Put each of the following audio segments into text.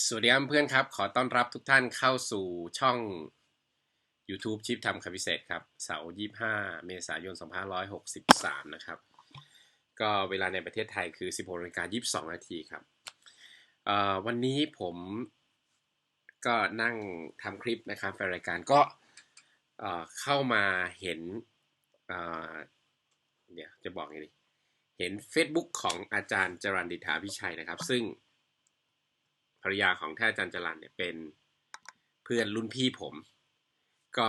สวัสดีครับเพื่อนครับ ขอต้อนรับทุกท่านเข้าสู่ช่อง YouTube ชิปทำคำพิเศษครับ เสาร์25เมษายน 2563 นะครับ ก็เวลาในประเทศไทยคือ 16นาฬิกา22 นาทีครับวันนี้ผมก็นั่งทำคลิปนะครับแฟนรายการก็เข้ามาเห็นเดี๋ยวจะบอกไงดี เห็น Facebook ของอาจารย์จรันดิษฐาพิชัยนะครับ ซึ่ง ภรรยาของท่านอาจารย์จรันเนี่ยเป็นเพื่อนรุ่นพี่ผม ก็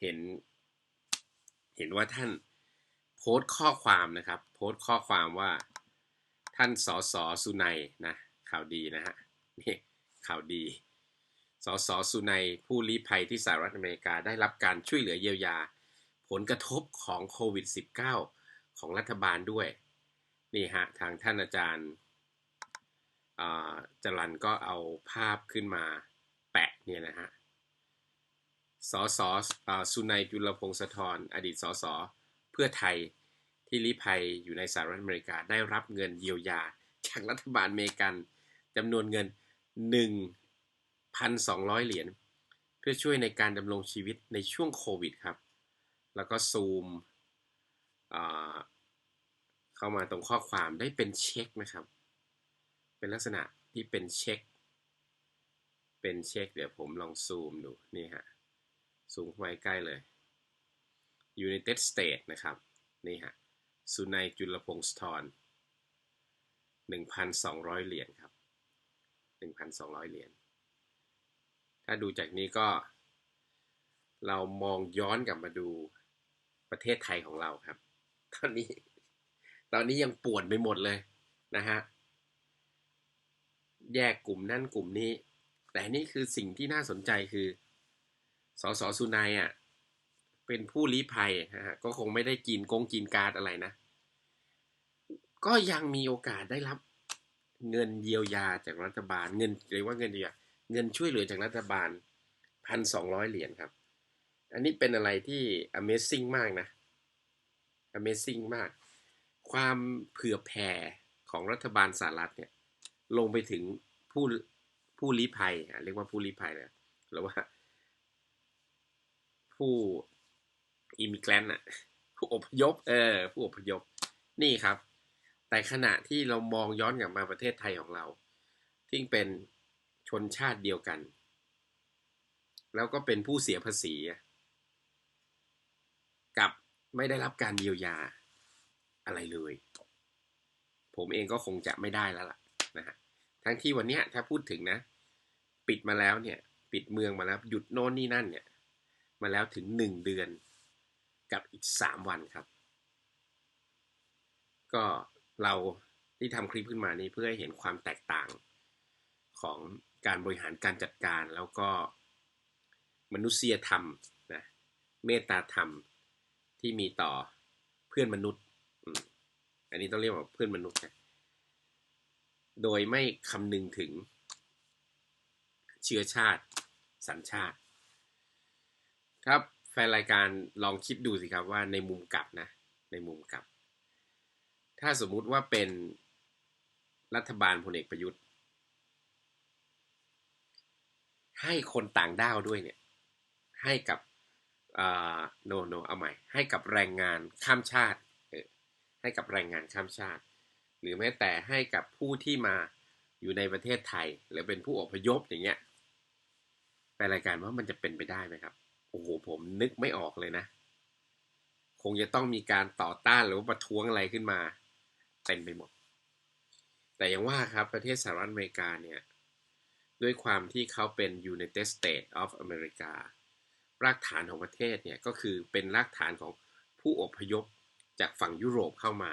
เห็น เห็นว่าท่านโพสต์ข้อความนะครับ โพสต์ข้อความว่าท่านสอสอสุนัยนะข่าวดีนะฮะนี่ข่าวดีสอสอสุนัยผู้ลี้ภัยที่สหรัฐอเมริกาได้รับการช่วยเหลือเยียวยา ผลกระทบของโควิด -19 ของรัฐบาลด้วย นี่ฮะ ทางท่านอาจารย์ จรันก็เอาภาพขึ้นมาแปะเนี่ยนะฮะสสสุนัยจุลพงศธรอดีตสสเพื่อไทยที่ลี้ภัยอยู่ในสหรัฐอเมริกาได้รับเงินเยียวยาจากรัฐบาลอเมริกันจำนวนเงิน 1,200 เหรียญเพื่อช่วยในการดำรงชีวิตในช่วงโควิดครับ แล้วก็ซูมเข้ามาตรงข้อความได้เป็นเช็คนะครับ เป็นลักษณะที่เป็นเช็ค เป็นเช็ค เดี๋ยวผมลองซูมดูนี่ฮะ ซูมเข้ใกล้เลย United States นะครับ นี่ฮะสุนัยจุลพงศธร1,200 เหรียญครับ 1,200 เหรียญ ถ้าดูจากนี้ก็ เรามองย้อนกลับมาดูประเทศไทยของเราครับ ตอนนี้ ตอนนี้ยังปวดไปหมดเลยนะฮะ แยกกลุ่มนั่นกลุ่มนี้ แต่นี่คือสิ่งที่น่าสนใจคือสสสุนัยอะเป็นผู้ลี้ภัยนะฮะก็คงไม่ได้กินกงกินการอะไรนะ ก็ยังมีโอกาสได้รับเงินเยียวยาจากรัฐบาลเงินเรียกว่าเงินเยียวยาเงินช่วยเหลือจากรัฐบาลพันสองร้อยเหรียญครับ อันนี้เป็นอะไรที่ Amazing มากนะ Amazing มาก ความเผื่อแผ่ของรัฐบาลสหรัฐเนี่ย ลงไปถึงผู้ผู้ลี้ภัยเรียกว่าผู้ลี้ภัยเลยหรือว่า ผู้อิมิเกรนต์อะ ผู้อพยพ เออ ผู้อพยพ นี่ครับ แต่ขณะที่เรามองย้อนกลับมาประเทศไทยของเราที่เป็นชนชาติเดียวกัน แล้วก็เป็นผู้เสียภาษี กับไม่ได้รับการเยียวยาอะไรเลย ผมเองก็คงจะไม่ได้แล้วล่ะ ทั้งที่วันนี้ถ้าพูดถึงนะ ปิดมาแล้วเนี่ย ปิดเมืองมาแล้ว หยุดโน่นนี่นั่นเนี่ย มาแล้วถึงหนึ่งเดือนกับอีกสามวันครับ ก็เราที่ทำคลิปขึ้นมานี้เพื่อให้เห็นความแตกต่างของการบริหารการจัดการแล้วก็มนุษยธรรมนะเมตตาธรรมที่มีต่อเพื่อนมนุษย์ อันนี้ต้องเรียกว่าเพื่อนมนุษย์นะ โดยไม่คำนึงถึงเชื้อชาติ สัญชาติ ครับแฟนรายการลองคิดดูสิครับว่าในมุมกลับนะ ในมุมกลับ ถ้าสมมุติว่าเป็นรัฐบาลพลเอกประยุทธ์ ให้คนต่างด้าวด้วยเนี่ย ให้กับโนโนเอาใหม่ ให้กับแรงงานข้ามชาติให้กับแรงงานข้ามชาติ หรือแม้แต่ให้กับผู้ที่มาอยู่ในประเทศไทย หรือเป็นผู้อพยพอย่างเงี้ยไปรายการว่ามันจะเป็นไปได้ไหมครับ โอ้โหผมนึกไม่ออกเลยนะ คงจะต้องมีการต่อต้านหรือว่าประท้วงอะไรขึ้นมาเต็มไปหมด แต่ยังว่าครับประเทศสหรัฐอเมริกาเนี่ย ด้วยความที่เขาเป็น United States of America รากฐานของประเทศเนี่ยก็คือเป็นรากฐานของผู้อพยพจากฝั่งยุโรปเข้ามา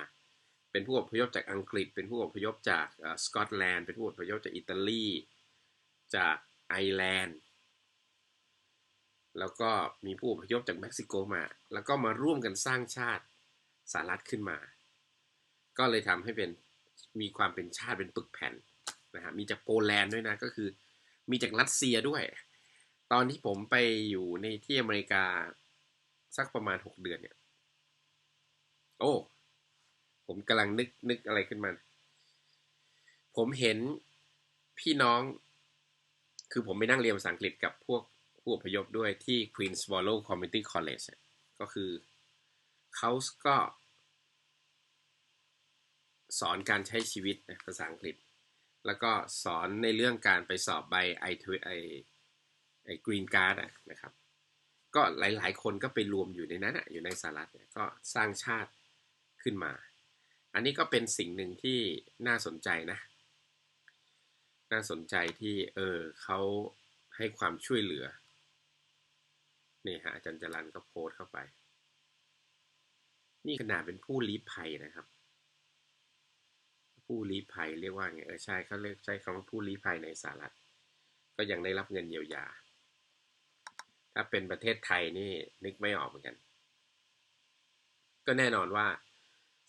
เป็นผู้อพยพจากอังกฤษ เป็นผู้อพยพจากสกอตแลนด์ เป็นผู้อพยพจากอิตาลี จากไอร์แลนด์ แล้วก็มีผู้อพยพจากเม็กซิโกมา แล้วก็มาร่วมกันสร้างชาติสหรัฐขึ้นมา ก็เลยทำให้เป็นมีความเป็นชาติเป็นปึกแผ่นนะฮะ มีจากโปแลนด์ด้วยนะ ก็คือมีจากรัสเซียด้วย ตอนที่ผมไปอยู่ในที่อเมริกาสักประมาณ 6 เดือนเนี่ย โอ้ ผมกำลังนึกนึกอะไรขึ้นมา ผมเห็นพี่น้อง คือผมไปนั่งเรียนภาษาอังกฤษกับพวกผู้อพยพด้วยที่ Queen's Wallow Community College ก็คือเขาก็ สอนการใช้ชีวิตนะภาษาอังกฤษ แล้วก็สอนในเรื่องการไปสอบใบไอทไอไอกรีนการ์ดนะครับ ก็หลายๆ คนก็ไปรวมอยู่ในนั้นอยู่ในสหรัฐก็สร้างชาติขึ้นมา อันนี้ก็เป็นสิ่งหนึ่งที่น่าสนใจนะ น่าสนใจที่เออเขาให้ความช่วยเหลือ นี่ฮะอาจารย์จรันก็โพสเข้าไป นี่ขนาดเป็นผู้ลี้ภัยนะครับ ผู้ลี้ภัยเรียกว่าไงเออใช่เขาเรียกใช้คำว่าผู้ลี้ภัยในสหรัฐ ก็ยังได้รับเงินเยียวยา ถ้าเป็นประเทศไทยนี่นึกไม่ออกเหมือนกัน ก็แน่นอนว่า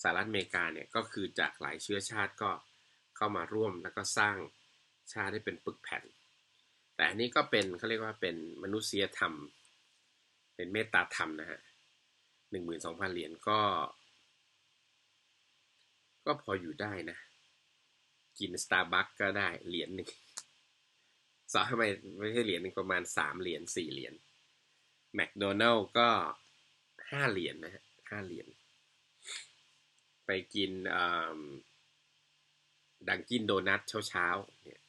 สหรัฐอเมริกาเนี่ยก็คือจากหลายเชื้อชาติก็เข้ามาร่วมแล้วก็สร้างชาติให้เป็นปึกแผ่น แต่อันนี้ก็เป็นเขาเรียกว่าเป็นมนุษยธรรม เป็นเมตตาธรรมนะฮะหนึ่งหมื่นสองพันเหรียญก็ ก็พออยู่ได้นะ กินสตาร์บัคก็ได้เหรียญหนึ่งสอทำไมไม่ใช่เหรียญหนึ่งประมาณสามเหรียญสี่เหรียญแมคโดนัลล์ก็ห้าเหรียญนะฮะห้าเหรียญ ไปกินดังกินโดนัทเช้าๆเนี่ย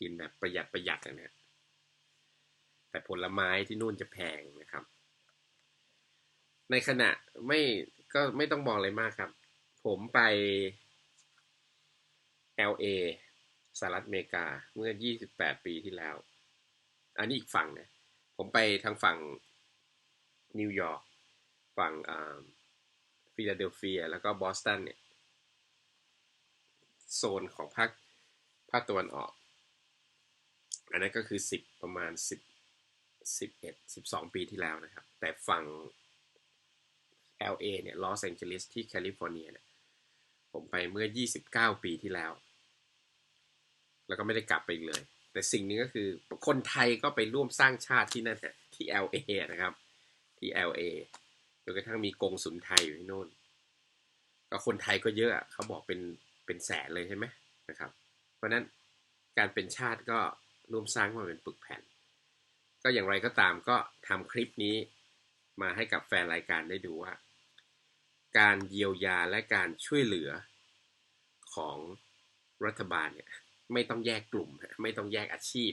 กินแบบประหยัดประหยัดนะแต่ผลไม้ที่นู่นจะแพงนะครับ ในขณะไม่ก็ไม่ต้องบอกอะไรมากครับ ผมไป LA สหรัฐอเมริกาเมื่อ 28 ปีที่แล้ว อันนี้อีกฝั่งนะ ผมไปทางฝั่งนิวยอร์กฝั่ง ฟิลาเดลเฟีย แล้วก็บอสตันเนี่ยโซนของภาคภาคตะวันออก อันนั้นก็คือ 10 ประมาณ 10 11 12 ปีที่แล้วนะครับ แต่ฝั่ง LA เนี่ยลอสแองเจลิสที่แคลิฟอร์เนียเนี่ยผมไปเมื่อ 29 ปีที่แล้ว แล้วก็ไม่ได้กลับไปเลย แต่สิ่งนี้ก็คือคนไทยก็ไปร่วมสร้างชาติที่นั่นที่ LA นะครับ ที่ LA จนกระทั่งมีกงสุนไทยอยู่ที่โน่นก็คนไทยก็เยอะเขาบอกเป็นเป็นแสนเลยใช่ไหมนะครับ เพราะนั้นการเป็นชาติก็ร่วมสร้างมาเป็นปึกแผ่น ก็อย่างไรก็ตามก็ทำคลิปนี้มาให้กับแฟนรายการได้ดูว่า การเยียวยาและการช่วยเหลือของรัฐบาลเนี่ยไม่ต้องแยกกลุ่ม ไม่ต้องแยกอาชีพ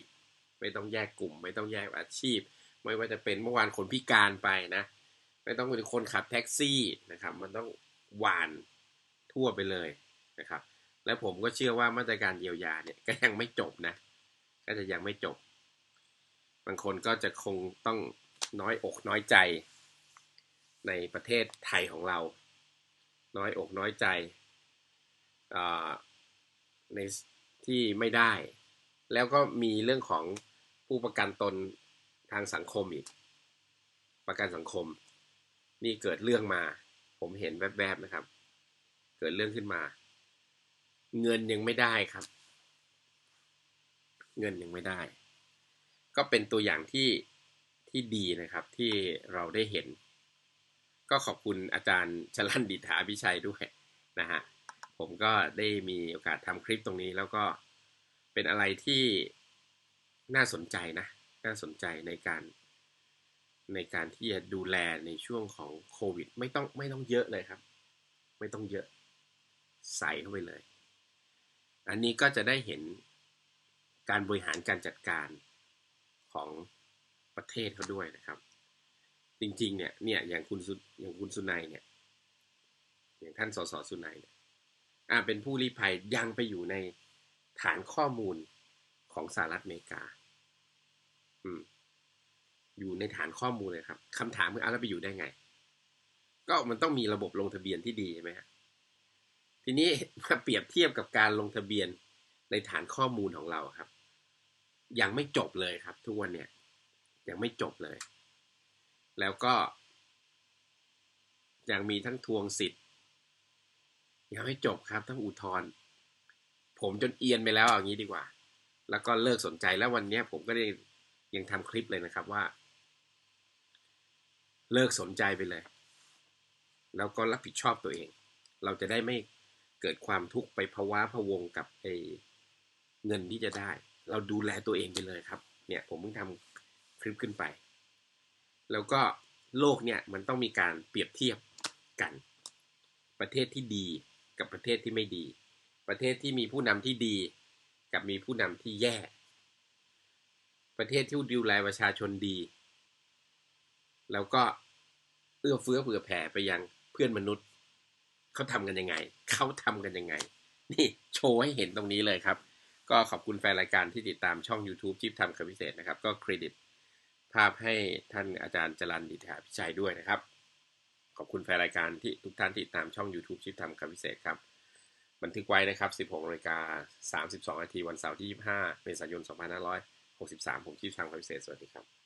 ไม่ต้องแยกกลุ่ม ไม่ต้องแยกอาชีพ ไม่ว่าจะเป็นเมื่อวานคนพิการไปนะ ไม่ต้องเป็นคนขับแท็กซี่นะครับ มันต้องหวานทั่วไปเลยนะครับ และผมก็เชื่อว่ามาตรการเยียวยาเนี่ยก็ยังไม่จบนะ ก็จะยังไม่จบ บางคนก็จะคงต้องน้อยอกน้อยใจ ในประเทศไทยของเรา น้อยอกน้อยใจในที่ไม่ได้ แล้วก็มีเรื่องของผู้ประกันตนทางสังคมอีก ประกันสังคม นี่เกิดเรื่องมา ผมเห็นแวบๆนะครับ เกิดเรื่องขึ้นมา เงินยังไม่ได้ครับ เงินยังไม่ได้ ก็เป็นตัวอย่างที่ที่ดีนะครับ ที่เราได้เห็น ก็ขอบคุณอาจารย์ชลันดิษฐาพิชัยด้วยนะฮะผมก็ได้มีโอกาสทำคลิปตรงนี้แล้วก็เป็นอะไรที่น่าสนใจนะ น่าสนใจในการ ในการที่จะดูแลในช่วงของโควิด ไม่ต้องไม่ต้องเยอะเลยครับ ไม่ต้องเยอะใส่เข้าไปเลย อันนี้ก็จะได้เห็นการบริหารการจัดการของประเทศเขาด้วยนะครับ จริงๆเนี่ยเนี่ยอย่างคุณสุอย่างคุณสุนัยเนี่ยอย่างท่านสสสุนัยเนี่ยอ่าเป็นผู้รีภัยยังไปอยู่ในฐานข้อมูลของสหรัฐอเมริกา อืม อยู่ในฐานข้อมูลเลยครับคำถามคือเอาแล้วไปอยู่ได้ไง ก็มันต้องมีระบบลงทะเบียนที่ดีใช่ไหมครับทีนี้มาเปรียบเทียบกับการลงทะเบียนในฐานข้อมูลของเราครับ ยังไม่จบเลยครับ ทุกวันเนี่ย ยังไม่จบเลย แล้วก็ ยังมีทั้งทวงสิทธิ์ ยังไม่จบครับ ทั้งอุทธรณ์ผมจนเอียนไปแล้วอย่างนี้ดีกว่า แล้วก็เลิกสนใจแล้ววันนี้ผมก็ได้ยังทำคลิปเลยนะครับว่า เลิกสนใจไปเลย แล้วก็รับผิดชอบตัวเอง เราจะได้ไม่เกิดความทุกข์ไปภาวะพะวงกับไอ้เงินที่จะได้ เราดูแลตัวเองไปเลยครับ เนี่ยผมเพิ่งทำคลิปขึ้นไป แล้วก็โลกเนี่ยมันต้องมีการเปรียบเทียบกัน ประเทศที่ดีกับประเทศที่ไม่ดี ประเทศที่มีผู้นำที่ดี กับมีผู้นำที่แย่ ประเทศที่ดูแลประชาชนดี แล้วก็เอื้อเฟื้อเผื่อแผ่ไปยังเพื่อนมนุษย์เขาทำกันยังไงเขาทำกันยังไง นี่โชว์ให้เห็นตรงนี้เลยครับ ก็ขอบคุณแฟนรายการที่ติดตามช่อง YouTube จิ๊บทำคำพิเศษนะครับ ก็เครดิตภาพให้ท่านอาจารย์จรันดิษฐาพิชัยด้วยนะครับ ขอบคุณแฟนรายการที่ทุกท่านติดตามช่อง YouTube จิ๊บทำคำพิเศษครับ บันทึกไว้นะครับ 16นาฬิกา32นาทีวันเสาร์ที่ 25 เมษายน 2563 ผมจิ๊บทำคำพิเศษ สวัสดีครับ